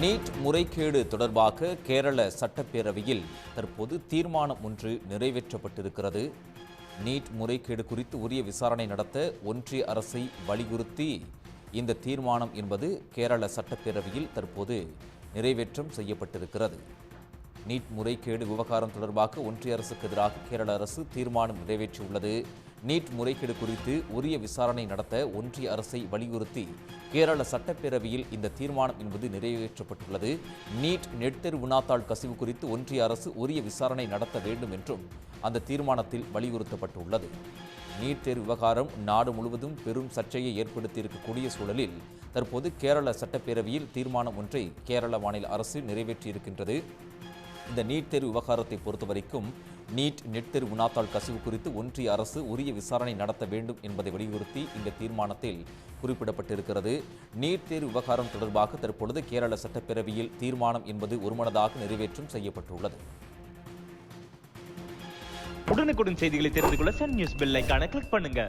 NEET முறைகேடு தொடர்பாக கேரள சட்டப்பேரவையில் தற்போது தீர்மானம் ஒன்று நிறைவேற்றப்பட்டிருக்கிறது. நீட் முறைகேடு குறித்து உரிய விசாரணை நடத்த ஒன்றிய அரசை வலியுறுத்தி இந்த தீர்மானம் என்பது கேரள சட்டப்பேரவையில் தற்போது நிறைவேற்றம் செய்யப்பட்டிருக்கிறது. நீட் முறைகேடு விவகாரம் தொடர்பாக ஒன்றிய அரசுக்கு எதிராக கேரள அரசு தீர்மானம் நிறைவேற்றியுள்ளது. நீட் முறைகேடு குறித்து உரிய விசாரணை நடத்த ஒன்றிய அரசை வலியுறுத்தி கேரள சட்டப்பேரவையில் இந்த தீர்மானம் என்பது நிறைவேற்றப்பட்டுள்ளது. நீட் நெட்தெரு வினாத்தாள் கசிவு குறித்து ஒன்றிய அரசு உரிய விசாரணை நடத்த வேண்டும் என்றும் அந்த தீர்மானத்தில் வலியுறுத்தப்பட்டுள்ளது. நீட் தேர்வு விவகாரம் நாடு முழுவதும் பெரும் சர்ச்சையை ஏற்படுத்தி இருக்கக்கூடிய சூழலில் தற்போது கேரள சட்டப்பேரவையில் தீர்மானம் ஒன்றை கேரள மாநில அரசு நிறைவேற்றியிருக்கின்றது. இந்த நீட் தேர்வு விவகாரத்தை பொறுத்தவரைக்கும் நீட் நெட் தேர்வு வினாத்தாள் கசிவு குறித்து ஒன்றிய அரசு உரிய விசாரணை நடத்த வேண்டும் என்பதை வலியுறுத்தி இந்த தீர்மானத்தில் குறிப்பிடப்பட்டிருக்கிறது. நீட் தேர்வு விவகாரம் தொடர்பாக தற்பொழுது கேரள சட்டப்பேரவையில் தீர்மானம் என்பது ஒருமனதாக நிறைவேற்றம் செய்யப்பட்டுள்ளது. உடனுக்குடன் செய்திகளை தெரிந்து கொள்ள சன் நியூஸ் பெல் ஐகானை கிளிக் பண்ணுங்க.